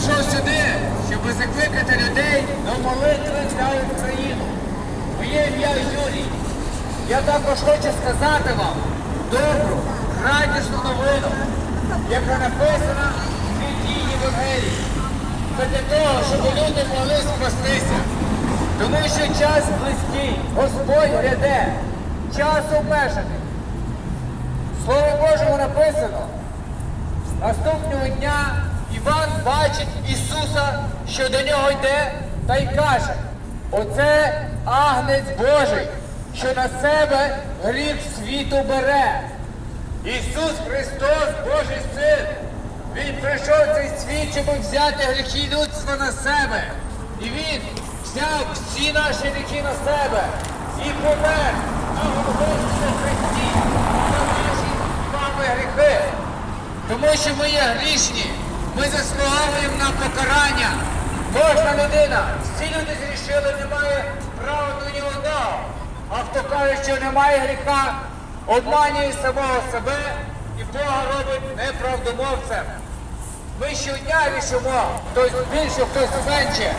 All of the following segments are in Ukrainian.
прийшов сюди, щоб закликати людей до молитви за Україну. Моє ім'я Юрій. Я також хочу сказати вам добру, радісну новину, яка написана в святій Євангелії. Це для того, щоб люди могли спастися. Тому що час близький, Господь гряде, час обмежений. Слово Божому написано. Наступного дня Ісуса, що до нього йде, та й каже, оце агнець Божий, що на себе гріх світу бере. Ісус Христос, Божий Син, Він прийшов цей світ, щоб взяти гріхи людства на себе. І Він взяв всі наші гріхи на себе і помер на Голгофському Христі за наші вами гріхи. Тому що ми є грішні, ми заслуговуємо на покарання. Кожна людина, всі люди зрішили, немає права до ні одного. А хто каже, що немає гріха, обманює самого себе і Бога робить неправдомовцем. Ми щодня рішимо, хтось більше, хтось менше,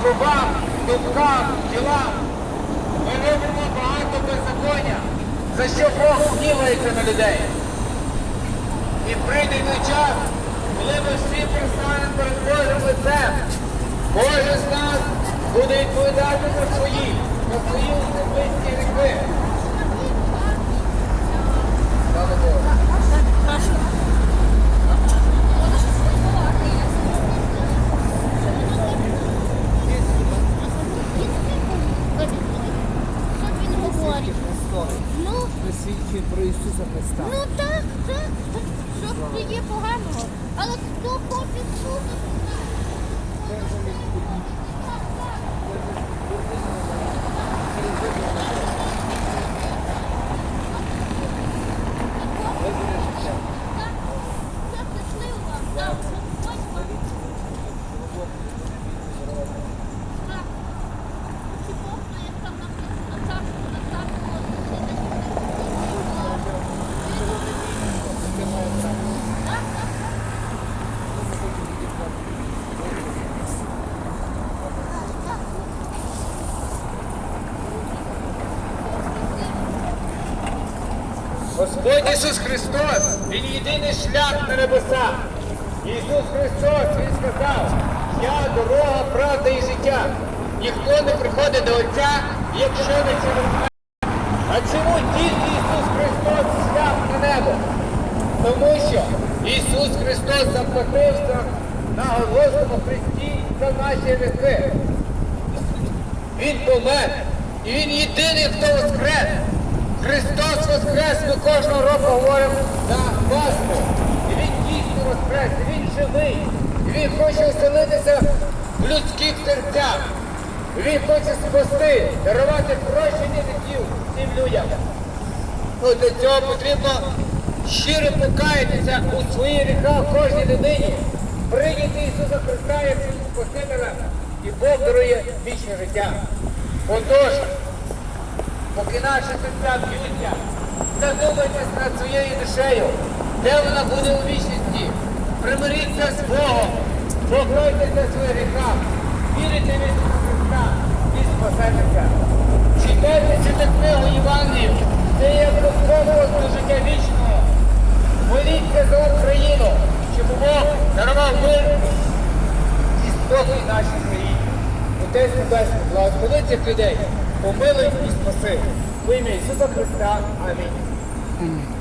словам, думкам, ділам. Ми робимо багато беззаконня, за що Бог гнівається на людей. І прийде той час, коли ми всі пристанемо перед Божим лицем. Кожен з нас буде відповідати за свої, за свої особисті говорить? Ну, Свідчить про Ісуса Христа. ну так, так, так. Що є поганого? Але хто хоче слухати? Це щасливо. Так, Господь вам. Так. Чи Бог, як там написано, царство на царство, Так, так. Господь Ісус Христос, Він єдиний шлях на небеса. Ісус Христос, Він сказав, я дорога, правда і життя. Ніхто не приходить до Отця, якщо не через мене. А чому тільки Ісус Христос шлях на небо? Тому що Ісус Христос заплатився на Голгофському Христі за наші гріхи. Він помер. І Він єдиний, хто воскрес. Христос воскрес, ми кожного року говоримо на Пасху. І Він дійсно воскрес, і Він живий. І Він хоче оселитися в людських серцях. І Він хоче спасти, дарувати прощення гріхів всім людям. Ну, для цього потрібно щиро покаятися у своїх гріхах кожній людині, прийняти Ісуса Христа як своїм Спасителем, і Бог дарує вічне життя. Отож, поки наші серця б'ються, задумайтесь над своєю душею, де вона буде у вічності. Примиріться з Богом, покройтеся своїх гріхах, вірите в Ісуса Христа і спасетеся. Читайте цю книгу Євангелію, це є розповідь до життя вічного. Моліться за Україну, щоб Бог дарував мир і спокій нашій країні. Отець Небесний, благослови цих людей, помилуй і спаси. В ім'я Ісуса Христа. Амінь.